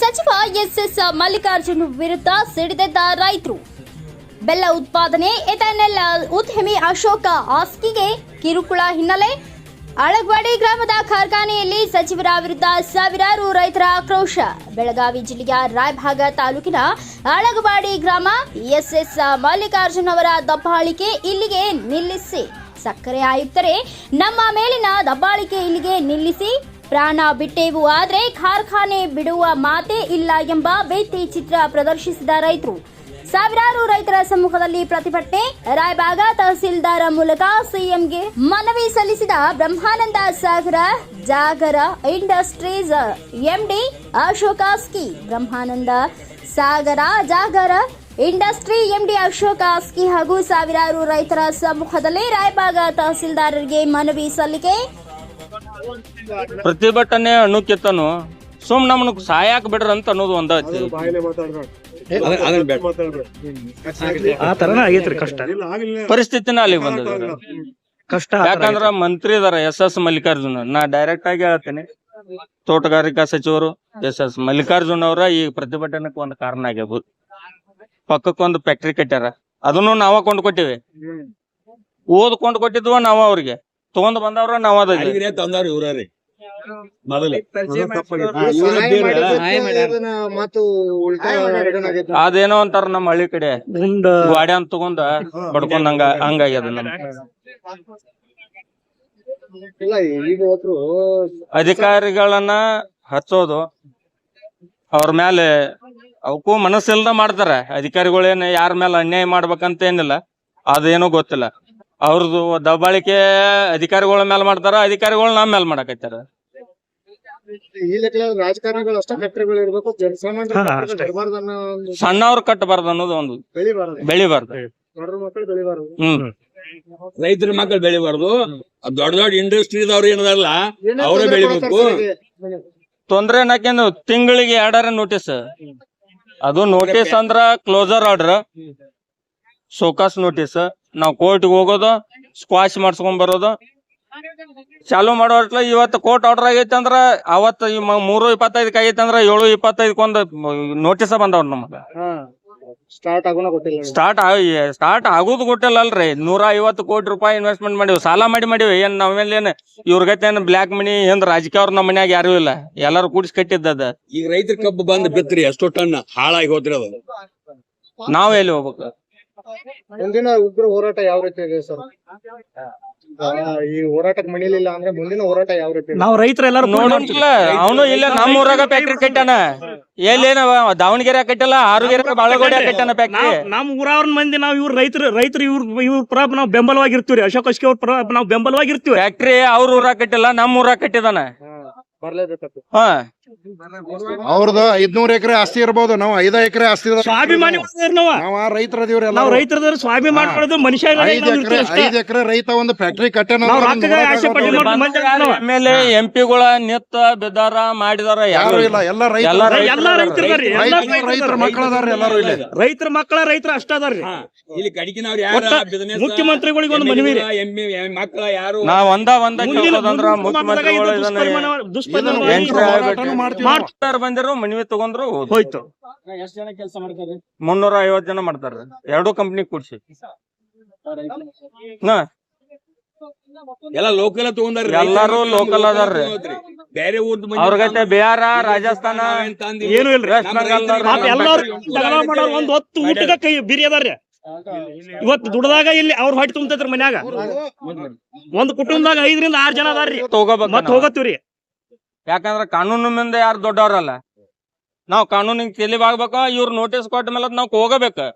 ಸಚಿವ ಎಸ್ಎಸ್ ಮಲ್ಲಿಕಾರ್ಜುನ್ ವಿರುದ್ಧ ಸಿಡಿದೆದ್ದ ರೈತರು. ಬೆಲ್ಲ ಉತ್ಪಾದನೆ, ಎಥೆನೆಲ್, ಉದ್ಯಮಿ ಅಶೋಕ ಆಸ್ಕಿಗೆ ಕಿರುಕುಳ ಹಿನ್ನೆಲೆ. ಅಳಗ್ವಾಡಿ ಗ್ರಾಮದ ಕಾರ್ಖಾನೆಯಲ್ಲಿ ಸಚಿವರ ವಿರುದ್ಧ ಸಾವಿರಾರು ರೈತರ ಆಕ್ರೋಶ. ಬೆಳಗಾವಿ ಜಿಲ್ಲೆಯ ರಾಯಭಾಗ ತಾಲೂಕಿನ ಅಳಗವಾಡಿ ಗ್ರಾಮ ಎಸ್ಎಸ್ ಮಲ್ಲಿಕಾರ್ಜುನ್ ಅವರ ದಬ್ಬಾಳಿಕೆ ಇಲ್ಲಿಗೆ ನಿಲ್ಲಿಸಿ. ಸಕ್ಕರೆ ಆಯುಕ್ತರೇ, ನಮ್ಮ ಮೇಲಿನ ದಬ್ಬಾಳಿಕೆ ಇಲ್ಲಿಗೆ ನಿಲ್ಲಿಸಿ. ಪ್ರಾಣ ಬಿಟ್ಟೆವು, ಆದ್ರೆ ಕಾರ್ಖಾನೆ ಬಿಡುವ ಮಾತೇ ಇಲ್ಲ ಎಂಬ ಬೇತಿ ಚಿತ್ರ ಪ್ರದರ್ಶಿಸಿದ ರೈತರು. ಸಾವಿರಾರು ರೈತರ ಸಮ್ಮುಖದಲ್ಲಿ ಪ್ರತಿಭಟನೆ, ರಾಯಬಾಗ ತಹಸೀಲ್ದಾರ ಮೂಲಕ ಸಿಎಂಗೆ ಮನವಿ ಸಲ್ಲಿಸಿದ ಬ್ರಹ್ಮಾನಂದ ಸಾಗರ, ಜಾಗರ ಇಂಡಸ್ಟ್ರೀಸ್ ಎಂಡಿ ಅಶೋಕಾಸ್ಕಿ ಬ್ರಹ್ಮಾನಂದ ಸಾಗರ, ಜಾಗರ ಇಂಡಸ್ಟ್ರಿ ಎಂಡಿ ಅಶೋಕ ಆಸ್ಕಿ ಹಾಗೂ ಸಾವಿರಾರು ರೈತರ ಸಮ್ಮುಖದಲ್ಲಿ ರಾಯಬಾಗ ತಹಸೀಲ್ದಾರರಿಗೆ ಮನವಿ ಸಲ್ಲಿಕೆ ಪ್ರತಿಭಟನೆ ಅನ್ನೋಕ್ಕಿಂತನು ಸುಮ್ ನಮ್ನ ಸಾಯಾಕ್ ಬಿಡ್ರ ಅಂತ ಅನ್ನೋದು ಒಂದ ಐತಿ ಮಾತಾಡ್ಬೇಡ. ಅದನ್ನ ಮಾತಾಡ್ಬೇಡ. ಆ ತರನ ಆಗೈತ್ರಿ ಕಷ್ಟ. ಇಲ್ಲ ಆಗಿಲ್ಲ ಪರಿಸ್ಥಿತಿನ ಅಲ್ಲಿಗೆ ಬಂದದ. ಕಷ್ಟ ಯಾಕಂದ್ರ ಮಂತ್ರಿ ಇದಾರ ಎಸ್ ಎಸ್ ಮಲ್ಲಿಕಾರ್ಜುನ್. ನಾ ಡೈರೆಕ್ಟ್ ಆಗಿ ಹೇಳ್ತೇನೆ. ತೋಟಗಾರಿಕಾ ಸಚಿವರು ಎಸ್ ಎಸ್ ಮಲ್ಲಿಕಾರ್ಜುನ್ ಅವರ ಈ ಪ್ರತಿಭಟನೆಗೆ ಒಂದ್ ಕಾರಣ ಆಗ್ಯಬಹುದು ಪಕ್ಕಕ್ಕೊಂದು ಫ್ಯಾಕ್ಟ್ರಿ ಕಟ್ಟ್ಯಾರ ಅದನ್ನು ನಾವ ಕೊಂಡ್ಕೊಟ್ಟಿವಿ. ಓದ್ಕೊಂಡ್ ಓದ್ ಕೊಂಡು ಕೊಟ್ಟಿದ್ವ ನಾವ ಅವ್ರಿಗೆ. ತಗೊಂಡ್ ಬಂದವ್ರ ನಾವ್ ಅದ ಅಡಿಗೆ ತಂದಾರ ಇವ್ರಿ ಮೊದಲೇ. ಮತ್ತು ಉಲ್ಟಾ return ಆಗೈತೆ. ಅದೇನೋ ಅಂತಾರ ನಮ್ಮ ಹಳ್ಳಿ ಕಡೆ. ಗಾಡಿ. ಅಂತ ತಗೊಂಡ ಬಡ್ಕೊಂಡ್ ಹಂಗ ಹಂಗಾಗ್ಯದ ನಮ್ ಅಧಿಕಾರಿಗಳನ್ನ ಹಚ್ಚೋದು ಅವ್ರ ಮೇಲೆ ಅವಕ್ಕೂ ಮನಸ್ಸಿಲ್ದ ಮಾಡ್ತಾರ. ಅಧಿಕಾರಿಗಳೇನ ಯಾರ ಮೇಲೆ ಅನ್ಯಾಯ ಮಾಡ್ಬೇಕಂತ ಏನಿಲ್ಲ. ಅದೇನೋ ಗೊತ್ತಿಲ್ಲ. ಅವ್ರದ್ದು ದಬ್ಬಾಳಿಕೆ ಅಧಿಕಾರಿಗಳ ಮೇಲೆ ಮಾಡ್ತಾರ ಅಧಿಕಾರಿಗಳು ನಮ್ಮ ಮೇಲೆ ಮಾಡಕತ್ತಾರ ಈ ಲೆಕ್ಕ ರಾಜಕಾರಣಿಗಳು ಅಷ್ಟೇ ಫ್ಯಾಕ್ಟ್ರಿಗಳು ಇರ್ಬೇಕು ಜನಸಾಮಾನ್ಯ ಹಾ, factory ಅಷ್ಟೇ. ಇರ್ಬಾರ್ದು ಅನ್ನೋ ಒಂದು ಸಣ್ಣವ್ರು ಕಟ್ಟಬಾರ್ದು ಅನ್ನೋದು ಒಂದು. ಬೆಳಿಬಾರ್ದು. ಬೆಳಿಬಾರ್ದು. ಬಡ್ರ ಮಕ್ಕಳು ಬೆಳಿಬಾರ್ದು. ಹ್ಮ್. ರೈತರ ಮಕ್ಕಳು ಬೆಳಿಬಾರ್ದು. ದೊಡ್ಡ ದೊಡ್ಡ ದೊಡ್ಡ ಇಂಡಸ್ಟ್ರಿದವ್ರು ಏನದಲ್ಲ ಅವರೇ ಬೆಳಿಬೇಕು. ತೊಂದ್ರೆ ಏನಾಕೇನು ತಿಂಗಳಿಗೆ ಎರಡರ ನೋಟಿಸ್ ಅದು ನೋಟಿಸ್ ಅಂದ್ರ ಕ್ಲೋಸರ್ ಆರ್ಡರ್ ಸೋಕಾಸ್ ನೋಟಿಸ್ ನಾವ್ ಕೋರ್ಟ್ಗೆ ಹೋಗೋದು ಸ್ಕ್ವಾಶ್ ಮಾಡ್ಸ್ಕೊಂಡ್ ಬರೋದು. ಚಾಲು ಮಾಡೋಟ್ಲ ಇವತ್ತು ಕೋರ್ಟ್ ಆರ್ಡರ್ ಆಗೈತೆ ಅಂದ್ರ ಅವತ್ತು ಮೂರು ಇಪ್ಪತ್ತೈದಕ್ಕೆ ಆಗೈತೆ ಅಂದ್ರ ಏಳು ಇಪ್ಪತ್ತೈದಕ್ಕೊಂದು ನೋಟಿಸ ಬಂದವ್ರು ನಮಗ. ಸ್ಟಾರ್ಟ್ ಸ್ಟಾರ್ಟ್ ಸ್ಟಾರ್ಟ್ ಆಗೋದು ಗೊತ್ತಿಲ್ಲ ಅಲ್ರಿ. ನೂರ ಐವತ್ತು ಕೋಟಿ ರೂಪಾಯಿ ಇನ್ವೆಸ್ಟ್ಮೆಂಟ್ ಮಾಡಿವಿ. ಸಾಲ ಮಾಡಿ ಮಾಡಿವಿ. ಏನ್ ನಾವೇನ್ ಏನ್ ಏನ್ ಬ್ಲಾಕ್ ಮನಿ ಏನ್ ರಾಜಕೀಯ ಅವ್ರ ನಮ್ಮ ಮನ್ಯಾಗ ಯಾರು ಇಲ್ಲ. ಎಲ್ಲಾರು ಕೂಡಿಸಿ ಕಟ್ಟಿದ್ದದ ಈಗ ರೈತರ ಕಬ್ಬು ಬಂದ್ ಬಿತ್ರಿ ಎಷ್ಟೋ ಟನ್ ಹಾಳಾಗಿ ಹೋದ್ರಿ ಅದು. ನಾವ್ ಎಲ್ಲಿ ಹೋಗ್ಬೇಕು? ಮುಂದಿನ ಉಗ್ರ ಹೋರಾಟ ಯಾವ ರೀತಿ ಇದೆ ಸರ್? ಈ ಹೋರಾಟಕ್ಕೆ ಮಣಿಲಿಲ್ಲ ಅಂದ್ರೆ ಮುಂದಿನ ಹೋರಾಟ ಯಾವ ರೀತಿ ನಾವು ನಾವ್ ರೈತರ ಎಲ್ಲಾರು ನೋಡೋಂಗಿಲ್ಲ ಅವನು ಇಲ್ಲ ನಮ್ಮ ಊರಾಗ ಫ್ಯಾಕ್ಟ್ರಿ ಕಟ್ಟಾನ ಎಲ್ಲೇನ ದಾವಣಗೆರೆ ಕಟ್ಟಲ್ಲ ಆರುಗೆರೆ ಬಾಳಗೋಡೆ ಕಟ್ಟಾನ ಫ್ಯಾಕ್ಟ್ರಿ ನಮ್ಮ ನಮ್ ಊರವ್ರ ಮಂದಿ ನಾವು ಇವ್ರ ರೈತರು ರೈತರು ಇವ್ರ ಇವ್ರ ಪರ ನಾವ್ ಬೆಂಬಲವಾಗಿರ್ತೀವ್ರಿ. ಅಶೋಕ್ ಅಶ್ಕಿ ಅವ್ರ ಪರ ನಾವ್ ಬೆಂಬಲವಾಗಿರ್ತೀವಿ ಫ್ಯಾಕ್ಟ್ರಿ ಅವ್ರ ಊರಾಗ ಕಟ್ಟಿಲ್ಲ ನಮ್ಮ ಊರಾಗ ಕಟ್ಟಿದಾನ. ಹಾ, ಹಾ. ಅವ್ರದ್ದು ಐದ್ನೂರ್ ಎಕರೆ ಆಸ್ತಿ ಇರ್ಬೋದು ನಾವು ಐದ ಎಕರೆ ಆಸ್ತಿ ಇರೋದು. ಸ್ವಾಭಿಮಾನಿ ನಾವು. ನಾವ್ ರೈತರ ಅದೀವ್ರಿ ನಾವ್ ರೈತರ ಸ್ವಾಭಿಮಾನಿ ಮಾಡ್ಕೊಳ್ಳೋದು ಮನುಷ್ಯ ಐದ್ ಎಕರೆ ಐದ್ ಎಕರೆ ರೈತ ಒಂದು ಫ್ಯಾಕ್ಟರಿ ಕಟ್ಟೆ ನಾವ್ ರೊಕ್ಕಕ್ಕೆ ಆಸೆ ಪಟ್ಟು ಮಾಡ್ಕೊಂಡು ಮಂದಿ ನಾವ. ಆಮೇಲೆ ಎಂ ಪಿಗಳ ನಿತ್ತ ಬಿದ್ದಾರ ಮಾಡಿದಾರ ಯಾರು ಇಲ್ಲ. ಎಲ್ಲ ರೈತ ಎಲ್ಲ ರೈತರು ರೈತರ ರೈತರ ಮಕ್ಕಳ ಅದಾರ ಎಲ್ಲಾರು ಇಲ್ಲಿ. ರೈತರ ಮಕ್ಕಳ ರೈತರ ಅಷ್ಟ ಅದಾರ್ರಿ. ಹಾ, ಇಲ್ಲಿ ಕಡಿಕಿನವ್ರು ಯಾರ? business, ಮುಖ್ಯಮಂತ್ರಿಗಳಿಗೆ ಒಂದು ಮನವಿ ರೀ. ಎಮ್ಮೆ ಎಮ್ಮೆ ಮಕ್ಕಳ ಯಾರು? ನಾವ್ ಒಂದ ಒಂದ ಮುಂದಿನ ಕೇಳೋದಂದ್ರ ಮುಖ್ಯಮಂತ್ರಿಗಳು ಇದನ್ನ ಎಂಟ್ರಿ ಮಾಡ್ತಾರ ಬಂದಿರು ಮನವಿ ತಗೊಂಡ್ರು ಹೋದ್ರು. ಹೋಯ್ತು. ಎಷ್ಟು ಜನ ಕೆಲಸ ಮಾಡ್ತಾರೆ? ಮುನ್ನೂರ ಐವತ್ ಜನ ಮಾಡ್ತಾರ ಎರಡು ಕಂಪ್ನಿ ಕೂಡ್ಸಿ. ಹಾ. ಎಲ್ಲ ಲೋಕಲ್ ತಗೊಂಡಾರ ಎಲ್ಲಾರು local ಅದಾರ್ರಿ. ಬೇರೆ ಊರ್ದ ಮಂದಿ ಅವ್ರಿಗೈತೆ ಬಿಹಾರ ರಾಜಸ್ಥಾನ ನಾವೇನ್? ಏನು ಇಲ್ರಿ. ಪಾಪ ಎಲ್ಲಾರು ಜಗಳ ಮಾಡೋರು ಒಂದ್ ಹೊತ್ತು ಊಟದ ಕೈ ಬಿರಿ ಅದಾರ್ರಿ ಇವತ್ತು ದುಡ್ದಾಗ ಇಲ್ಲಿ ಅವ್ರ ಹೊಟ್ಟೆ ತುಂಬತೈತ್ರಿ ಮನ್ಯಾಗ. ಒಂದ್ ಕುಟುಂಬದಾಗ ಐದರಿಂದ ಆರ್ ಜನ ಅದಾರ್ರಿ. ಮತ್ ಹೋಗತ್ತೀವ್ರಿ. ಯಾಕಂದ್ರ ಕಾನೂನು ಮುಂದೆ ಯಾರು ದೊಡ್ಡವ್ರಲ್ಲ. ನಾವ್ ಕಾನೂನಿಗೆ ತೆಲಿವಾಗ್ಬೇಕ ಇವ್ರ ನೋಟಿಸ್ ಕೊಟ್ಟ ಮೇಲೆ ನಾವ್ ಹೋಗಬೇಕು.